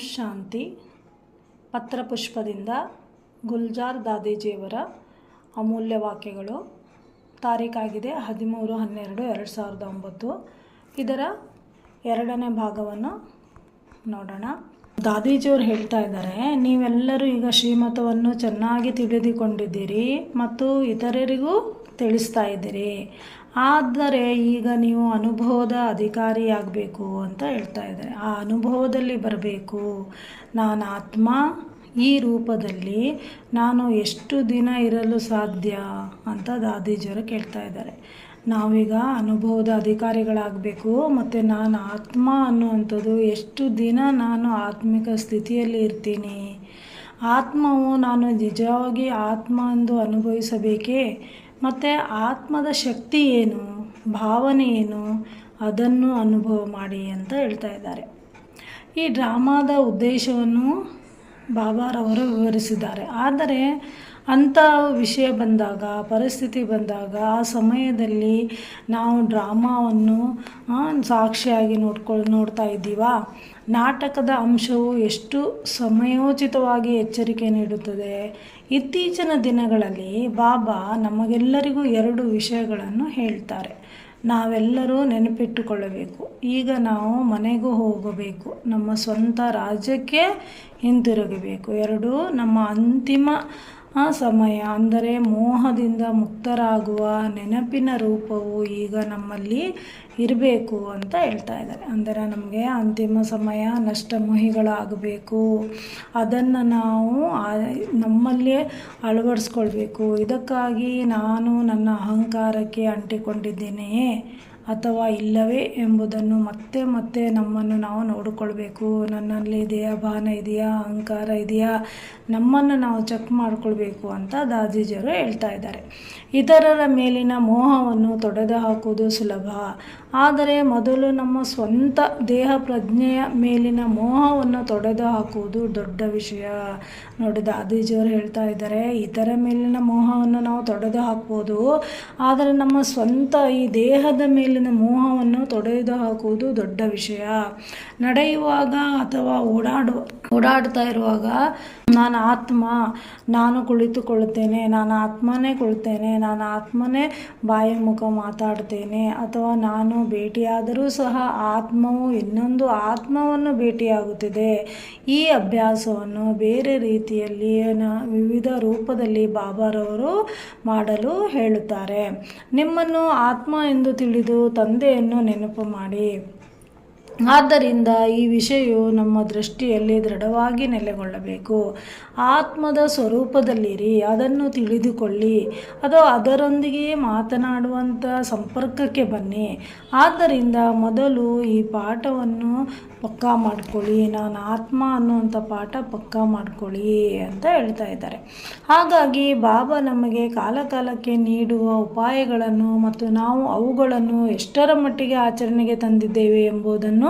ಶಾಂತಿ, ಪತ್ರಪುಷ್ಪದಿಂದ ಗುಲ್ಜಾರ್ ದಾದೇಜಿಯವರ ಅಮೂಲ್ಯ ವಾಕ್ಯಗಳು. ತಾರೀಖಾಗಿದೆ ಹದಿಮೂರು, ಹನ್ನೆರಡು, ಎರಡು ಸಾವಿರದ ಒಂಬತ್ತು. ಇದರ ಎರಡನೇ ಭಾಗವನ್ನು ನೋಡೋಣ. ದಾದೀಜಿಯವರು ಹೇಳ್ತಾ ಇದ್ದಾರೆ, ನೀವೆಲ್ಲರೂ ಈಗ ಶ್ರೀಮತವನ್ನು ಚೆನ್ನಾಗಿ ತಿಳಿದುಕೊಂಡಿದ್ದೀರಿ ಮತ್ತು ಇತರರಿಗೂ ತಿಳಿಸ್ತಾ ಇದ್ದೀರಿ. ಆದರೆ ಈಗ ನೀವು ಅನುಭವದ ಅಧಿಕಾರಿಯಾಗಬೇಕು ಅಂತ ಹೇಳ್ತಾ ಇದ್ದಾರೆ. ಆ ಅನುಭವದಲ್ಲಿ ಬರಬೇಕು. ನಾನು ಆತ್ಮ, ಈ ರೂಪದಲ್ಲಿ ನಾನು ಎಷ್ಟು ದಿನ ಇರಲು ಸಾಧ್ಯ ಅಂತ ದಾದೀಜಿಯವರು ಕೇಳ್ತಾ ಇದ್ದಾರೆ. ನಾವೀಗ ಅನುಭವದ ಅಧಿಕಾರಿಗಳಾಗಬೇಕು ಮತ್ತು ನಾನು ಆತ್ಮ ಅನ್ನುವಂಥದ್ದು ಎಷ್ಟು ದಿನ ನಾನು ಆತ್ಮಿಕ ಸ್ಥಿತಿಯಲ್ಲಿ ಇರ್ತೀನಿ. ಆತ್ಮವು ನಾನು ನಿಜವಾಗಿ ಆತ್ಮ ಎಂದು ಅನುಭವಿಸಬೇಕೇ? ಮತ್ತು ಆತ್ಮದ ಶಕ್ತಿ ಏನು, ಭಾವನೆ ಏನು, ಅದನ್ನು ಅನುಭವ ಮಾಡಿ ಅಂತ ಹೇಳ್ತಾ ಇದ್ದಾರೆ. ಈ ಡ್ರಾಮಾದ ಉದ್ದೇಶವನ್ನು ಬಾಬಾರವರು ವಿವರಿಸಿದ್ದಾರೆ. ಆದರೆ ಅಂಥ ವಿಷಯ ಬಂದಾಗ, ಪರಿಸ್ಥಿತಿ ಬಂದಾಗ, ಆ ಸಮಯದಲ್ಲಿ ನಾವು ಡ್ರಾಮಾವನ್ನು ಸಾಕ್ಷಿಯಾಗಿ ನೋಡ್ಕೊಳ್ ನೋಡ್ತಾ ಇದ್ದೀವಾ? ನಾಟಕದ ಅಂಶವು ಎಷ್ಟು ಸಮಯೋಚಿತವಾಗಿ ಎಚ್ಚರಿಕೆ ನೀಡುತ್ತದೆ? ಇತ್ತೀಚಿನ ದಿನಗಳಲ್ಲಿ ಬಾಬಾ ನಮಗೆಲ್ಲರಿಗೂ ಎರಡು ವಿಷಯಗಳನ್ನು ಹೇಳ್ತಾರೆ. ನಾವೆಲ್ಲರೂ ನೆನಪಿಟ್ಟುಕೊಳ್ಳಬೇಕು. ಈಗ ನಾವು ಮನೆಗೂ ಹೋಗಬೇಕು. ನಮ್ಮ ಸ್ವಂತ ರಾಜ್ಯಕ್ಕೆ ಹಿಂತಿರುಗಬೇಕು. ಎರಡು ನಮ್ಮ ಅಂತಿಮ ಸಮಯ ಅಂದರೆ ಮೋಹದಿಂದ ಮುಕ್ತರಾಗುವ ನೆನಪಿನ ರೂಪವು ಈಗ ನಮ್ಮಲ್ಲಿ ಇರಬೇಕು ಅಂತ ಹೇಳ್ತಾ ಇದ್ದಾರೆ. ಅಂದರೆ ನಮಗೆ ಅಂತಿಮ ಸಮಯ ನಷ್ಟಮೋಹಿಗಳಾಗಬೇಕು ಅದನ್ನು ನಾವು ನಮ್ಮಲ್ಲೇ ಅಳವಡಿಸ್ಕೊಳ್ಬೇಕು. ಇದಕ್ಕಾಗಿ ನಾನು ನನ್ನ ಅಹಂಕಾರಕ್ಕೆ ಅಂಟಿಕೊಂಡಿದ್ದೇನೆಯೇ? ಅಥವಾ ಇಲ್ಲವೇ ಎಂಬುದನ್ನು ಮತ್ತೆ ಮತ್ತೆ ನಮ್ಮನ್ನು ನಾವು ನೋಡಿಕೊಳ್ಬೇಕು. ನನ್ನಲ್ಲಿ ದೇಹಭಾನ ಇದೆಯಾ? ಅಹಂಕಾರ ಇದೆಯಾ? ನಮ್ಮನ್ನು ನಾವು ಚೆಕ್ ಮಾಡಿಕೊಳ್ಬೇಕು ಅಂತ ದಾದೀಜಿಯವರು ಹೇಳ್ತಾ ಇದ್ದಾರೆ. ಇತರರ ಮೇಲಿನ ಮೋಹವನ್ನು ತೊಡೆದು ಹಾಕುವುದು ಸುಲಭ. ಆದರೆ ಮೊದಲು ನಮ್ಮ ಸ್ವಂತ ದೇಹ ಪ್ರಜ್ಞೆಯ ಮೇಲಿನ ಮೋಹವನ್ನು ತೊಡೆದು ಹಾಕುವುದು ದೊಡ್ಡ ವಿಷಯ. ನೋಡಿ ದಾದೀಜಿಯವರು ಹೇಳ್ತಾ ಇದ್ದಾರೆ, ಇತರ ಮೇಲಿನ ಮೋಹವನ್ನು ನಾವು ತೊಡೆದು ಹಾಕ್ಬೋದು. ಆದರೆ ನಮ್ಮ ಸ್ವಂತ ಈ ದೇಹದ ಮೇಲಿನ ಮೋಹವನ್ನು ತೊಡೆದು ಹಾಕುವುದು ದೊಡ್ಡ ವಿಷಯ. ನಡೆಯುವಾಗ ಅಥವಾ ಓಡಾಡುವ ಓಡಾಡ್ತಾ ಇರುವಾಗ ನಾನು ಆತ್ಮ, ನಾನು ಕುಳಿತುಕೊಳ್ಳುತ್ತೇನೆ, ನಾನು ಆತ್ಮನೇ ಕುಳಿತೇನೆ, ನಾನು ಆತ್ಮನೇ ಬಾಯಿ ಮುಖ ಮಾತಾಡ್ತೇನೆ ಅಥವಾ ನಾನು ಭೇಟಿಯಾದರೂ ಸಹ ಆತ್ಮವು ಇನ್ನೊಂದು ಆತ್ಮವನ್ನು ಭೇಟಿಯಾಗುತ್ತಿದೆ. ಈ ಅಭ್ಯಾಸವನ್ನು ಬೇರೆ ರೀತಿಯಲ್ಲಿ ವಿವಿಧ ರೂಪದಲ್ಲಿ ಬಾಬಾರವರು ಮಾಡಲು ಹೇಳುತ್ತಾರೆ. ನಿಮ್ಮನ್ನು ಆತ್ಮ ಎಂದು ತಿಳಿದು ತಂದೆಯನ್ನು ನೆನಪು ಮಾಡಿ. ಆದ್ದರಿಂದ ಈ ವಿಷಯವು ನಮ್ಮ ದೃಷ್ಟಿಯಲ್ಲಿ ದೃಢವಾಗಿ ನೆಲೆಗೊಳ್ಳಬೇಕು. ಆತ್ಮದ ಸ್ವರೂಪದಲ್ಲಿರಿ, ಅದನ್ನು ತಿಳಿದುಕೊಳ್ಳಿ. ಅದು ಅದರೊಂದಿಗೆ ಮಾತನಾಡುವಂಥ ಸಂಪರ್ಕಕ್ಕೆ ಬನ್ನಿ. ಆದ್ದರಿಂದ ಮೊದಲು ಈ ಪಾಠವನ್ನು ಪಕ್ಕಾ ಮಾಡ್ಕೊಳ್ಳಿ. ನಾನು ಆತ್ಮ ಅನ್ನುವಂಥ ಪಾಠ ಪಕ್ಕಾ ಮಾಡ್ಕೊಳ್ಳಿ ಅಂತ ಹೇಳ್ತಾ ಇದ್ದಾರೆ. ಹಾಗಾಗಿ ಬಾಬಾ ನಮಗೆ ಕಾಲಕಾಲಕ್ಕೆ ನೀಡುವ ಉಪಾಯಗಳನ್ನು ಮತ್ತು ನಾವು ಅವುಗಳನ್ನು ಎಷ್ಟರ ಮಟ್ಟಿಗೆ ಆಚರಣೆಗೆ ತಂದಿದ್ದೇವೆ ಎಂಬುದನ್ನು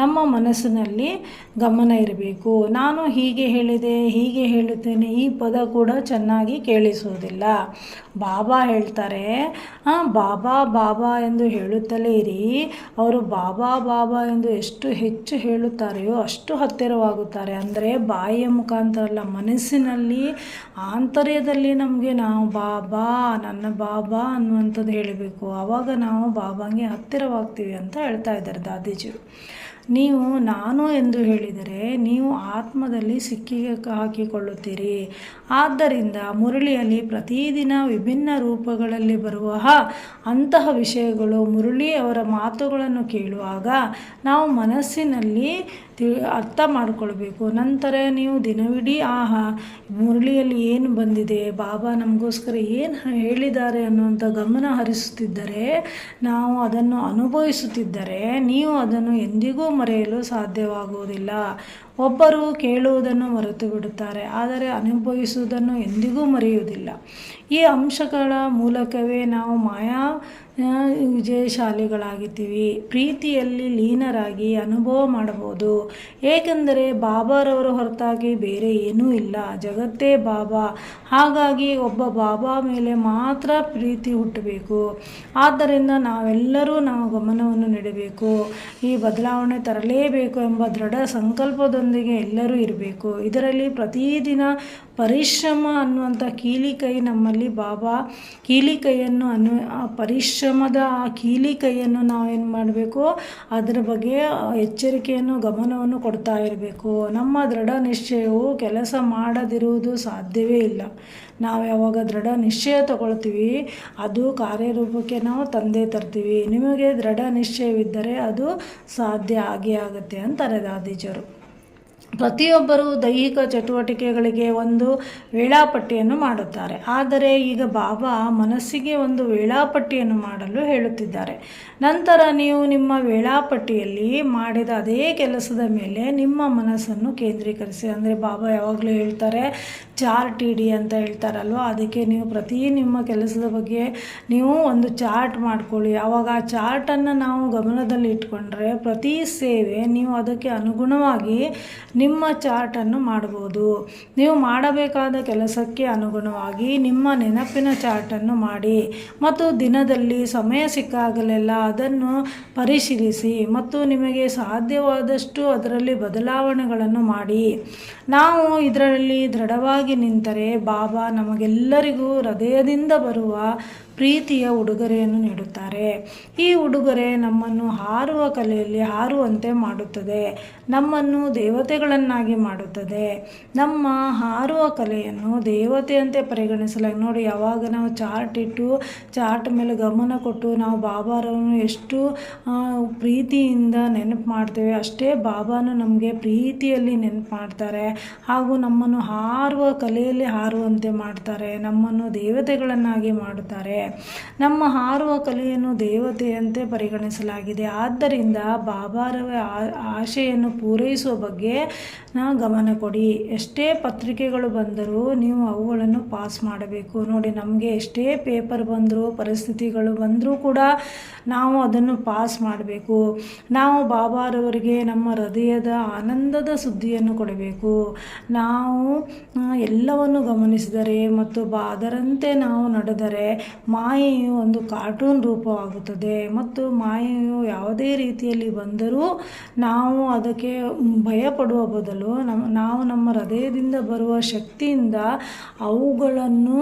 ನಮ್ಮ ಮನಸ್ಸಿನಲ್ಲಿ ಗಮನ ಇರಬೇಕು. ನಾನು ಹೀಗೆ ಹೇಳಿದೆ, ಹೀಗೆ ಹೇಳುತ್ತೇನೆ, ಈ ಪದ ಕೂಡ ಚೆನ್ನಾಗಿ ಕೇಳಿಸುವುದಿಲ್ಲ ಬಾಬಾ ಹೇಳ್ತಾರೆ ಬಾಬಾ ಬಾಬಾ ಎಂದು ಹೇಳುತ್ತಲೇ ಇರಿ. ಅವರು ಬಾಬಾ ಬಾಬಾ ಎಂದು ಎಷ್ಟು ಹೆಚ್ಚು ಹೇಳುತ್ತಾರೆಯೋ ಅಷ್ಟು ಹತ್ತಿರವಾಗುತ್ತಾರೆ. ಅಂದರೆ ಬಾಯಿಯ ಮುಖಾಂತರ ಅಲ್ಲ, ಮನಸ್ಸಿನಲ್ಲಿ, ಆಂತರ್ಯದಲ್ಲಿ ನಮಗೆ ನಾವು ಬಾಬಾ, ನನ್ನ ಬಾಬಾ ಅನ್ನುವಂಥದ್ದು ಹೇಳಬೇಕು. ಆವಾಗ ನಾವು ಬಾಬಾಗೆ ಹತ್ತಿರವಾಗ್ತೀವಿ ಅಂತ ಹೇಳ್ತಾ ಇದ್ದಾರೆ ದಾದೀಜಿಯವರು. ನೀವು ನಾನು ಎಂದು ಹೇಳಿದರೆ ನೀವು ಆತ್ಮದಲ್ಲಿ ಸಿಕ್ಕಿ ಹಾಕಿಕೊಳ್ಳುತ್ತೀರಿ. ಆದ್ದರಿಂದ ಮುರಳಿಯಲ್ಲಿ ಪ್ರತಿದಿನ ವಿಭಿನ್ನ ರೂಪಗಳಲ್ಲಿ ಬರುವ ಅಂತಹ ವಿಷಯಗಳು ಮುರಳಿ ಅವರ ಮಾತುಗಳನ್ನು ಕೇಳುವಾಗ ನಾವು ಮನಸ್ಸಿನಲ್ಲಿ ಅರ್ಥ ಮಾಡಿಕೊಳ್ಬೇಕು. ನಂತರ ನೀವು ದಿನವಿಡೀ, ಆಹಾ, ಮುರಳಿಯಲ್ಲಿ ಏನು ಬಂದಿದೆ? ಬಾಬಾ ನಮಗೋಸ್ಕರ ಏನು ಹೇಳಿದ್ದಾರೆ? ಅನ್ನುವಂಥ ಗಮನ ಹರಿಸುತ್ತಿದ್ದರೆ, ನಾವು ಅದನ್ನು ಅನುಭವಿಸುತ್ತಿದ್ದರೆ, ನೀವು ಅದನ್ನು ಎಂದಿಗೂ ಮರೆಯಲು ಸಾಧ್ಯವಾಗುವುದಿಲ್ಲ. ಒಬ್ಬರು ಕೇಳುವುದನ್ನು ಮರೆತು ಬಿಡುತ್ತಾರೆ ಆದರೆ ಅನುಭವಿಸುವುದನ್ನು ಎಂದಿಗೂ ಮರೆಯುವುದಿಲ್ಲ. ಈ ಅಂಶಗಳ ಮೂಲಕವೇ ನಾವು ಮಾಯಾ ವಿಜಯಶಾಲಿಗಳಾಗಿದ್ದೀವಿ ಪ್ರೀತಿಯಲ್ಲಿ ಲೀನರಾಗಿ ಅನುಭವ ಮಾಡಬಹುದು. ಏಕೆಂದರೆ ಬಾಬಾರವರ ಹೊರತಾಗಿ ಬೇರೆ ಏನೂ ಇಲ್ಲ. ಜಗತ್ತೇ ಬಾಬಾ. ಹಾಗಾಗಿ ಒಬ್ಬ ಬಾಬಾ ಮೇಲೆ ಮಾತ್ರ ಪ್ರೀತಿ ಹುಟ್ಟಬೇಕು. ಆದ್ದರಿಂದ ನಾವೆಲ್ಲರೂ ನಾವು ಗಮನವನ್ನು ನೀಡಬೇಕು. ಈ ಬದಲಾವಣೆ ತರಲೇಬೇಕು ಎಂಬ ದೃಢ ಸಂಕಲ್ಪದೊಂದಿಗೆ ಎಲ್ಲರೂ ಇರಬೇಕು. ಇದರಲ್ಲಿ ಪ್ರತಿದಿನ ಪರಿಶ್ರಮ ಅನ್ನುವಂಥ ಕೀಲಿ ಕೈ ನಮ್ಮಲ್ಲಿ ಬಾಬಾ ಕೀಲಿ ಕೈಯನ್ನು ಪರಿಶ್ರಮ ಆ ಪರಿಶ್ರಮದ ಆ ಕೀಲಿ ಕೈಯನ್ನು ನಾವೇನು ಮಾಡಬೇಕು? ಅದರ ಬಗ್ಗೆ ಎಚ್ಚರಿಕೆಯನ್ನು, ಗಮನವನ್ನು ಕೊಡ್ತಾ ಇರಬೇಕು. ನಮ್ಮ ದೃಢ ನಿಶ್ಚಯವು ಕೆಲಸ ಮಾಡದಿರುವುದು ಸಾಧ್ಯವೇ ಇಲ್ಲ. ನಾವು ಯಾವಾಗ ದೃಢ ನಿಶ್ಚಯ ತಗೊಳ್ತೀವಿ, ಅದು ಕಾರ್ಯರೂಪಕ್ಕೆ ನಾವು ತಂದೆ ತರ್ತೀವಿ. ನಿಮಗೆ ದೃಢ ನಿಶ್ಚಯವಿದ್ದರೆ ಅದು ಸಾಧ್ಯ ಆಗೇ ಆಗುತ್ತೆ ಅಂತಾರೆ ದಾದೀಜರು ಪ್ರತಿಯೊಬ್ಬರೂ ದೈಹಿಕ ಚಟುವಟಿಕೆಗಳಿಗೆ ಒಂದು ವೇಳಾಪಟ್ಟಿಯನ್ನು ಮಾಡುತ್ತಾರೆ. ಆದರೆ ಈಗ ಬಾಬಾ ಮನಸ್ಸಿಗೆ ಒಂದು ವೇಳಾಪಟ್ಟಿಯನ್ನು ಮಾಡಲು ಹೇಳುತ್ತಿದ್ದಾರೆ. ನಂತರ ನೀವು ನಿಮ್ಮ ವೇಳಾಪಟ್ಟಿಯಲ್ಲಿ ಮಾಡಿದ ಅದೇ ಕೆಲಸದ ಮೇಲೆ ನಿಮ್ಮ ಮನಸ್ಸನ್ನು ಕೇಂದ್ರೀಕರಿಸಿ. ಅಂದರೆ ಬಾಬಾ ಯಾವಾಗಲೂ ಹೇಳ್ತಾರೆ, ಚಾರ್ಟ್ ಇಡಿ ಅಂತ ಹೇಳ್ತಾರಲ್ವ? ಅದಕ್ಕೆ ನೀವು ಪ್ರತಿ ನಿಮ್ಮ ಕೆಲಸದ ಬಗ್ಗೆ ನೀವು ಒಂದು ಚಾರ್ಟ್ ಮಾಡ್ಕೊಳ್ಳಿ. ಆವಾಗ ಆ ಚಾರ್ಟನ್ನು ನಾವು ಗಮನದಲ್ಲಿ ಇಟ್ಕೊಂಡ್ರೆ ಪ್ರತಿ ಸೇವೆ ನೀವು ಅದಕ್ಕೆ ಅನುಗುಣವಾಗಿ ನಿಮ್ಮ ಚಾರ್ಟನ್ನು ಮಾಡ್ಬೋದು ನೀವು ಮಾಡಬೇಕಾದ ಕೆಲಸಕ್ಕೆ ಅನುಗುಣವಾಗಿ ನಿಮ್ಮ ನೆನಪಿನ ಚಾರ್ಟನ್ನು ಮಾಡಿ ಮತ್ತು ದಿನದಲ್ಲಿ ಸಮಯ ಸಿಕ್ಕಾಗಲೆಲ್ಲ ಅದನ್ನು ಪರಿಶೀಲಿಸಿ ಮತ್ತು ನಿಮಗೆ ಸಾಧ್ಯವಾದಷ್ಟು ಅದರಲ್ಲಿ ಬದಲಾವಣೆಗಳನ್ನು ಮಾಡಿ. ನಾವು ಇದರಲ್ಲಿ ದೃಢವಾಗಿ ನಿಂತರೆ ಬಾಬಾ ನಮಗೆಲ್ಲರಿಗೂ ಹೃದಯದಿಂದ ಬರುವ ಪ್ರೀತಿಯ ಉಡುಗೊರೆಯನ್ನು ನೀಡುತ್ತಾರೆ. ಈ ಉಡುಗೊರೆ ನಮ್ಮನ್ನು ಹಾರುವ ಕಲೆಯಲ್ಲಿ ಹಾರುವಂತೆ ಮಾಡುತ್ತದೆ. ನಮ್ಮನ್ನು ದೇವತೆಗಳನ್ನಾಗಿ ಮಾಡುತ್ತದೆ. ನಮ್ಮ ಹಾರುವ ಕಲೆಯನ್ನು ದೇವತೆಯಂತೆ ಪರಿಗಣಿಸಲಾಗಿ ನೋಡಿ ಯಾವಾಗ ನಾವು ಚಾರ್ಟ್ ಇಟ್ಟು, ಚಾರ್ಟ್ ಮೇಲೆ ಗಮನ ಕೊಟ್ಟು ನಾವು ಬಾಬಾರವನ್ನು ಎಷ್ಟು ಪ್ರೀತಿಯಿಂದ ನೆನಪು ಮಾಡ್ತೇವೆ, ಅಷ್ಟೇ ಬಾಬಾನು ನಮಗೆ ಪ್ರೀತಿಯಲ್ಲಿ ನೆನಪು ಮಾಡ್ತಾರೆ. ಹಾಗೂ ನಮ್ಮನ್ನು ಹಾರುವ ಕಲೆಯಲ್ಲಿ ಹಾರುವಂತೆ ಮಾಡ್ತಾರೆ. ನಮ್ಮನ್ನು ದೇವತೆಗಳನ್ನಾಗಿ ಮಾಡುತ್ತಾರೆ. ನಮ್ಮ ಹಾರುವ ಕಲೆಯನ್ನು ದೇವತೆಯಂತೆ ಪರಿಗಣಿಸಲಾಗಿದೆ. ಆದ್ದರಿಂದ ಬಾಬಾರವ ಆಶೆಯನ್ನು ಪೂರೈಸುವ ಬಗ್ಗೆ ಗಮನ ಕೊಡಿ. ಎಷ್ಟೇ ಪತ್ರಿಕೆಗಳು ಬಂದರೂ ನೀವು ಅವುಗಳನ್ನು ಪಾಸ್ ಮಾಡಬೇಕು. ನೋಡಿ, ನಮಗೆ ಎಷ್ಟೇ ಪೇಪರ್ ಬಂದರೂ, ಪರಿಸ್ಥಿತಿಗಳು ಬಂದರೂ ಕೂಡ ನಾವು ಅದನ್ನು ಪಾಸ್ ಮಾಡಬೇಕು. ನಾವು ಬಾಬಾರವರಿಗೆ ನಮ್ಮ ಹೃದಯದ ಆನಂದದ ಸುದ್ದಿಯನ್ನು ಕೊಡಬೇಕು. ನಾವು ಎಲ್ಲವನ್ನು ಗಮನಿಸಿದರೆ ಮತ್ತು ಬಾ, ಅದರಂತೆ ನಾವು ನಡೆದರೆ ಮಾಯೆಯು ಒಂದು ಕಾರ್ಟೂನ್ ರೂಪವಾಗುತ್ತದೆ. ಮತ್ತು ಮಾಯೆಯು ಯಾವುದೇ ರೀತಿಯಲ್ಲಿ ಬಂದರೂ ನಾವು ಅದಕ್ಕೆ ಭಯಪಡುವ ಬದಲು ನಮ್ಮ ನಾವು ನಮ್ಮ ಹೃದಯದಿಂದ ಬರುವ ಶಕ್ತಿಯಿಂದ ಅವುಗಳನ್ನು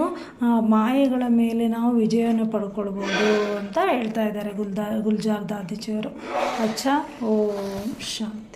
ಮಾಯೆಗಳ ಮೇಲೆ ನಾವು ವಿಜಯವನ್ನು ಪಡ್ಕೊಳ್ಬೋದು ಅಂತ ಹೇಳ್ತಾ ಇದ್ದಾರೆ ಗುಲ್ದಾ, ಗುಲ್ಜಾರ್ ದಾದಿಜಿಯವರು. ಅಚ್ಚಾ, ಓ ಶಾಂತಿ.